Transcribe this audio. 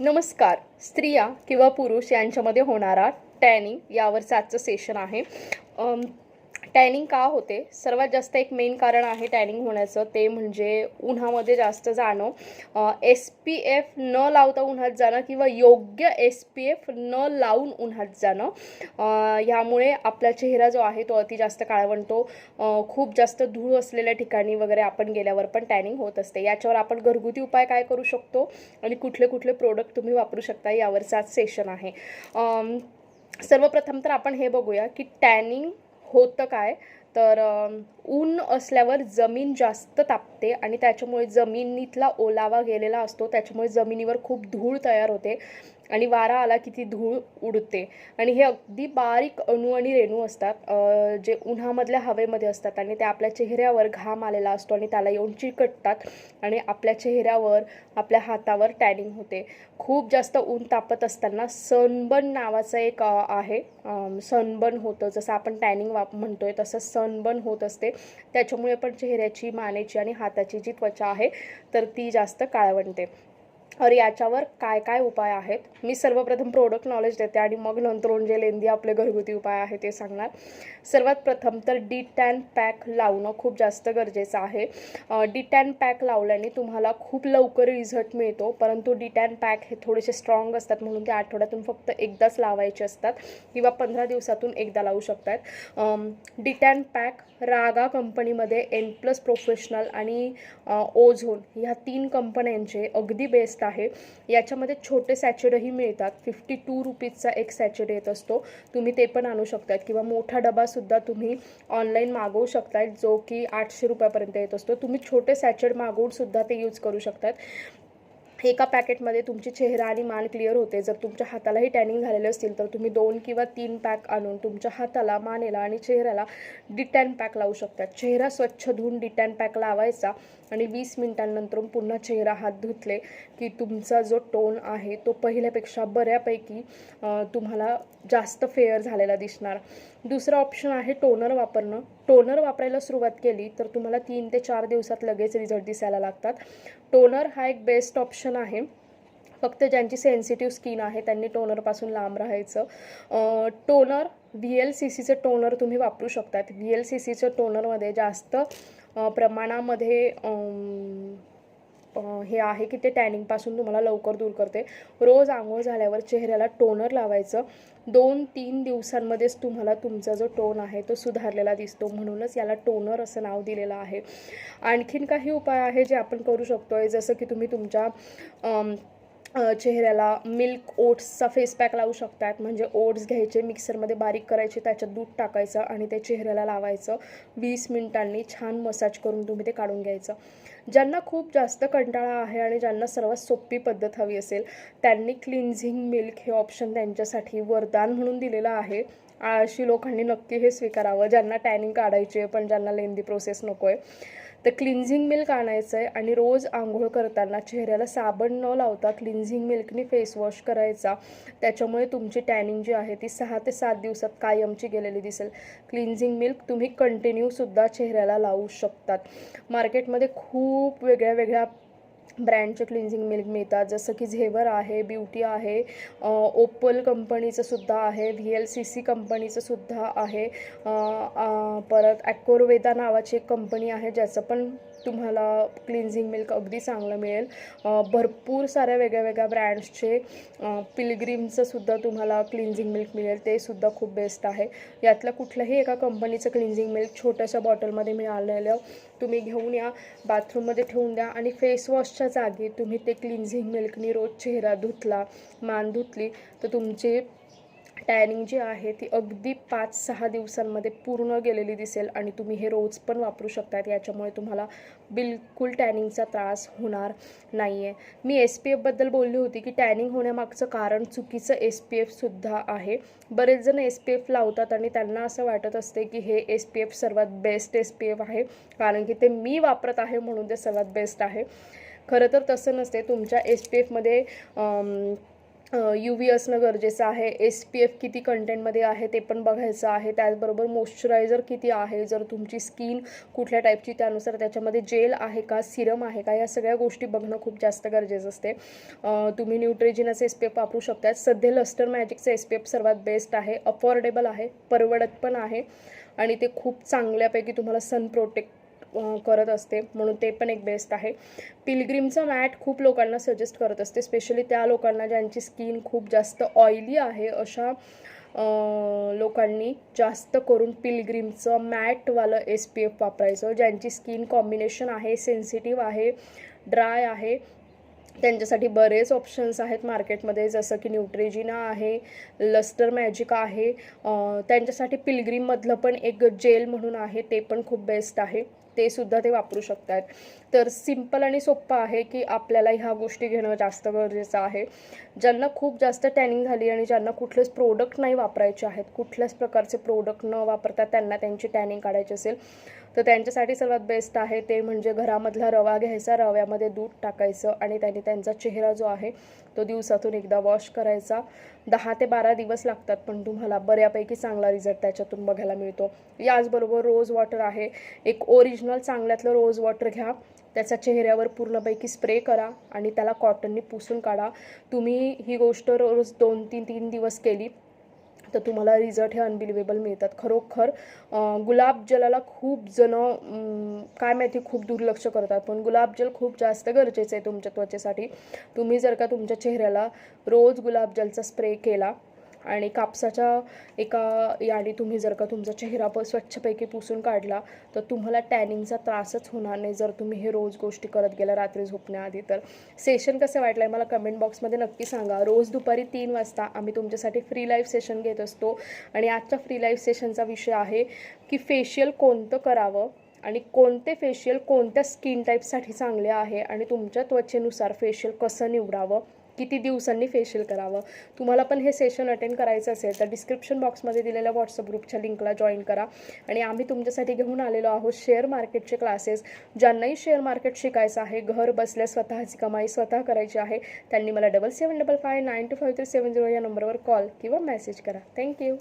नमस्कार. स्त्रिया किंवा पुरुष यांच्यामध्ये होणारा टॅनिंग यावरचं आजचं सेशन आहे. टॅनिंग का होते? सर्वात जास्त एक मेन कारण आहे टॅनिंग होण्याचं ते म्हणजे उन्हामध्ये जास्त जाणं. एस पी एफ न लावता उन्हात जाणं किंवा योग्य एस पी एफ न लावून उन्हात जाणं ह्यामुळे आपला चेहरा जो आहे तो अति जास्त काळवंटो खूप जास्त धूळ असलेल्या ठिकाणी वगैरे आपण गेल्यावर पण टॅनिंग होत असते. याच्यावर आपण घरगुती उपाय काय करू शकतो? आणि कुठले कुठले प्रोडक्ट तुम्ही वापरू शकता यावरचा आज सेशन आहे. सर्वप्रथम तर आपण हे बघूया की टॅनिंग होतं काय? तर ऊन असल्यावर जमीन जास्त तापते आणि त्याच्यामुळे जमिनीतला ओलावा गेलेला असतो. त्याच्यामुळे जमिनीवर खूप धूळ तयार होते. आणि वारा आला की ती धूळ उडते. आणि हे अगदी बारीक अणू आणि रेणू असतात जे उन्हामधल्या हवेमध्ये असतात आणि ते आपल्या चेहऱ्यावर घाम आलेला असतो आणि त्याला येऊन चिकटतात आणि आपल्या चेहऱ्यावर आपल्या हातावर टॅनिंग होते. खूप जास्त ऊन तापत असताना सनबर्न नावाचं एक आहे. सनबर्न होतं. जसं आपण टॅनिंग वाप म्हणतोय तसं सनबर्न होत असते. त्याच्यामुळे पण चेहऱ्याची मानेची आणि हाताची जी त्वचा आहे तर ती जास्त काळवणते तर याच्यावर काय काय उपाय आहेत? मी सर्वप्रथम प्रोडक्ट नॉलेज देते आणि मग नंतर जे लेंदी आपले घरगुती उपाय आहे ते सांगणार. सर्वात प्रथम तर डी टॅन पॅक लावणं खूप जास्त गरजेचं आहे. डी टॅन पॅक लावल्याने तुम्हाला खूप लवकर रिझल्ट मिळतो परंतु डी टॅन पॅक हे थोडेसे स्ट्रॉंग असतात म्हणून ते आठवड्यातून फक्त एकदाच लावायचे असतात किंवा पंधरा दिवसातून एकदा लावू शकतात. डी टॅन पॅक रागा कंपनीमध्ये एन प्लस प्रोफेशनल आणि ओझोन ह्या तीन कंपन्यांचे अगदी बेस्ट आहे. याच्यामध्ये छोटे सॅचेडही मिळतात. फिफ्टी टू रुपीजचा एक सॅचेड येत असतो. तुम्ही ते पण आणू शकतात किंवा मोठा डबासुद्धा तुम्ही ऑनलाईन मागवू शकतात जो की आठशे रुपयापर्यंत येत असतो. तुम्ही छोटे सॅचेड मागवून सुद्धा ते यूज करू शकतात एका पॅकेटमध्ये तुमची चेहरा आणि मान क्लिअर होते. जर तुमच्या हातालाही टॅनिंग झालेले असतील तर तुम्ही दोन किंवा तीन पॅक आणून तुमच्या हाताला मानेला आणि चेहऱ्याला डिटॅन पॅक लावू शकतात चेहरा स्वच्छ धुवून डिटॅन पॅक लावायचा. आणि वीस मिनिटांनंतर पुन्हा चेहरा हात धुतले की तुमचा जो टोन आहे तो पहिल्यापेक्षा बऱ्यापैकी तुम्हाला जास्त फेअर झालेला दिसणार. दुसरं ऑप्शन आहे टोनर वापरणं. टोनर वापरायला सुरुवात केली तर तुम्हाला तीन ते चार दिवसात लगेच रिझल्ट दिसायला लागतात. टोनर हा एक बेस्ट ऑप्शन आहे. फक्त ज्यांची सेन्सिटिव्ह स्किन आहे त्यांनी टोनरपासून लांब राहायचं. टोनर व्ही एल सी सीचं टोनर तुम्ही वापरू शकतात. व्ही एल सी सीचं टोनरमध्ये जास्त प्रमाणामध्ये हे आहे की ते टॅनिंगपासून तुम्हाला लवकर दूर करते. रोज आंघोळ झाल्यावर चेहऱ्याला टोनर लावायचं. दोन तीन दिवसांमध्येच तुम्हाला तुमचा जो टोन आहे तो सुधारलेला दिसतो. म्हणूनच याला टोनर असं नाव दिलेलं आहे. आणखीन काही उपाय आहे जे आपण करू शकतो आहे जसं की तुम्ही तुमच्या चेहऱ्याला मिल्क ओट्सचा फेस पॅक लावू शकतात. म्हणजे ओट्स घ्यायचे मिक्सरमध्ये बारीक करायचे त्याच्यात दूध टाकायचं आणि ते चेहऱ्याला लावायचं. वीस मिनिटांनी छान मसाज करून तुम्ही ते काढून घ्यायचं. ज्यांना खूप जास्त कंटाळा आहे आणि ज्यांना सर्वात सोपी पद्धत हवी असेल त्यांनी क्लिन्झिंग मिल्क हे ऑप्शन त्यांच्यासाठी वरदान म्हणून दिलेलं आहे. आळशी लोकांनी नक्की हे स्वीकारावं. ज्यांना टॅनिंग काढायची आहे पण ज्यांना लेंदी प्रोसेस नको आहे तर क्लिन्झिंग मिल्क आणायचं आहे आणि रोज आंघोळ करताना चेहऱ्याला साबण न लावता क्लिन्झिंग मिल्कनी फेस वॉश करायचा. त्याच्यामुळे तुमची टॅनिंग जी आहे ती सहा ते सात दिवसात कायमची गेलेली दिसेल. क्लिन्झिंग मिल्क तुम्ही कंटिन्यूसुद्धा चेहऱ्याला लावू शकतात. मार्केटमध्ये खूप वेगळ्या वेगळ्या ब्रँडचे क्लिन्झिंग मिल्क मिळतात. जसं की झेवर आहे ब्युटी आहे ओपल कंपनीचं सुद्धा आहे व्ही एल सी सी कंपनीचं सुद्धा आहे परत ॲक्कोरवेदा नावाची एक कंपनी आहे ज्याचं पण तुम्हाला क्लिन्झिंग मिल्क अगदी चांगलं मिळेल. भरपूर साऱ्या वेगळ्या वेगळ्या ब्रँड्सचे पिलग्रीमचं सुद्धा तुम्हाला क्लिन्झिंग मिल्क मिळेल. ते सुद्धा खूप बेस्ट आहे. यातलं कुठल्याही एका कंपनीचं क्लिन्झिंग मिल्क छोट्याशा बॉटलमध्ये मिळालेलं तुम्ही घेऊन या बाथरूममध्ये ठेवून द्या आणि फेस वॉशच्या जागी तुम्ही ते क्लिन्झिंग मिल्कनी रोज चेहरा धुतला मान धुतली तर तुमची टॅनिंग जी आहे ती अगदी पाच सहा दिवसांमध्ये पूर्ण गेलेली दिसेल आणि तुम्ही हे रोज पण वापरू शकतात. याच्यामुळे तुम्हाला बिलकुल टॅनिंगचा त्रास होणार नाही आहे मी एस पी एफबद्दल बोलली होती की टॅनिंग होण्यामागचं कारण चुकीचं एस पी एफसुद्धा आहे. बरेच जण एस पी एफ लावतात आणि त्यांना असं वाटत असते की हे एस पी एफ सर्वात बेस्ट एस पी एफ आहे. कारण की ते मी वापरत आहे म्हणून ते सर्वात बेस्ट आहे. खरं तर तसं नसते तुमच्या एस पी एफमध्ये यू व्ही असणं गरजेचं आहे. एस पी एफ किती कंटेंटमध्ये आहे ते पण बघायचं आहे. त्याचबरोबर मॉइश्चरायझर किती आहे? जर तुमची स्किन कुठल्या टाईपची त्यानुसार त्याच्यामध्ये जेल आहे का? सिरम आहे का? या सगळ्या गोष्टी बघणं खूप जास्त गरजेचं असते तुम्ही न्यूट्रेजिनाचं एस पी एफ वापरू शकता सध्या लस्टर मॅजिकचं एस पी एफ सर्वात बेस्ट आहे. अफोर्डेबल आहे. परवडत पण आहे. आणि ते खूप चांगल्यापैकी तुम्हाला सन प्रोटेक्ट करत असते. म्हणून ते पण एक बेस्ट आहे. पिलग्रीमचा मॅट खूप लोकांना सजेस्ट करत असते. स्पेशली त्या लोकांना ज्यांची स्किन खूप जास्त ऑइली आहे अशा लोकांनी जास्त करून पिलग्रीमचं मॅटवालं एस पी एफ वापरायचं. ज्यांची स्किन कॉम्बिनेशन आहे सेन्सिटिव्ह आहे ड्राय आहे त्यांच्यासाठी बरेच ऑप्शन्स आहेत मार्केटमध्ये जसं की न्यूट्रेजिना आहे लस्टर मॅजिक आहे त्यांच्यासाठी पिलग्रीममधलं पण एक जेल म्हणून आहे ते पण खूप बेस्ट आहे. ते सुद्धा ते वापरू शकतात. तर सिंपल आणि सोप्पं आहे की आपल्याला ह्या गोष्टी घेणं जास्त गरजेचं आहे. ज्यांना खूप जास्त टॅनिंग झाली आणि ज्यांना कुठलेच प्रोडक्ट नाही वापरायचे आहेत कुठल्याच प्रकारचे प्रोडक्ट न वापरता त्यांना त्यांची टॅनिंग काढायची असेल तर त्यांच्यासाठी सर्वात बेस्ट आहे ते म्हणजे घरामधला रवा घ्यायचा रव्यामध्ये दूध टाकायचं आणि त्यांनी त्यांचा चेहरा जो आहे तो दिवसातून एकदा वॉश करायचा. दहा ते बारा दिवस लागतात पण तुम्हाला बऱ्यापैकी चांगला रिझल्ट त्याच्यातून बघायला मिळतो. याचबरोबर रोज वॉटर आहे. एक ओरिजिनल चांगल्यातलं रोज वॉटर घ्या. त्याचा चेहऱ्यावर पूर्णपैकी स्प्रे करा आणि त्याला कॉटननी पुसून काढा. तुम्ही ही गोष्ट रोज दोन तीन तीन दिवस केली तर तुम्हाला रिझल्ट हे अनबिलिवेबल मिळतात. खरोखर गुलाबजलाला खूप जण काय माहिती खूप दुर्लक्ष करतात. पण गुलाबजल खूप जास्त गरजेचं आहे तुमच्या त्वचेसाठी. तुम्ही जर का तुमच्या चेहऱ्याला रोज गुलाबजलचा स्प्रे केला आणि कापसाच्या एका याने तुम्ही जर का तुमचा चेहरा प स्वच्छपैकी पुसून काढला तर तुम्हाला टॅनिंगचा त्रासच होणार नाही जर तुम्ही हे रोज गोष्टी करत गेला रात्री झोपण्याआधी. तर सेशन कसं वाटलं आहे मला कमेंट बॉक्समध्ये नक्की सांगा. रोज दुपारी तीन वाजता आम्ही तुमच्यासाठी फ्री लाईव्ह सेशन घेत असतो आणि आजच्या फ्री लाईव्ह सेशनचा विषय आहे की फेशियल कोणतं करावं आणि कोणते फेशियल कोणत्या स्किन टाईपसाठी चांगले आहे आणि तुमच्या त्वचेनुसार फेशियल कसं निवडावं. किती दिवसांनी फेशियल करावं? तुम्हाला पण हे सेशन अटेंड करायचं असेल तर डिस्क्रिप्शन बॉक्समध्ये दिलेल्या व्हॉट्सअप ग्रुपच्या लिंकला जॉईन करा. आणि आम्ही तुमच्यासाठी घेऊन आलेलो आहोत शेअर मार्केटचे क्लासेस ज्यांनाही शेअर मार्केट शिकायचं आहे घर बसल्या स्वतःची कमाई स्वतः करायची आहे त्यांनी मला double seven double five nine two five three seven zero या नंबरवर कॉल किंवा मेसेज करा. थँक्यू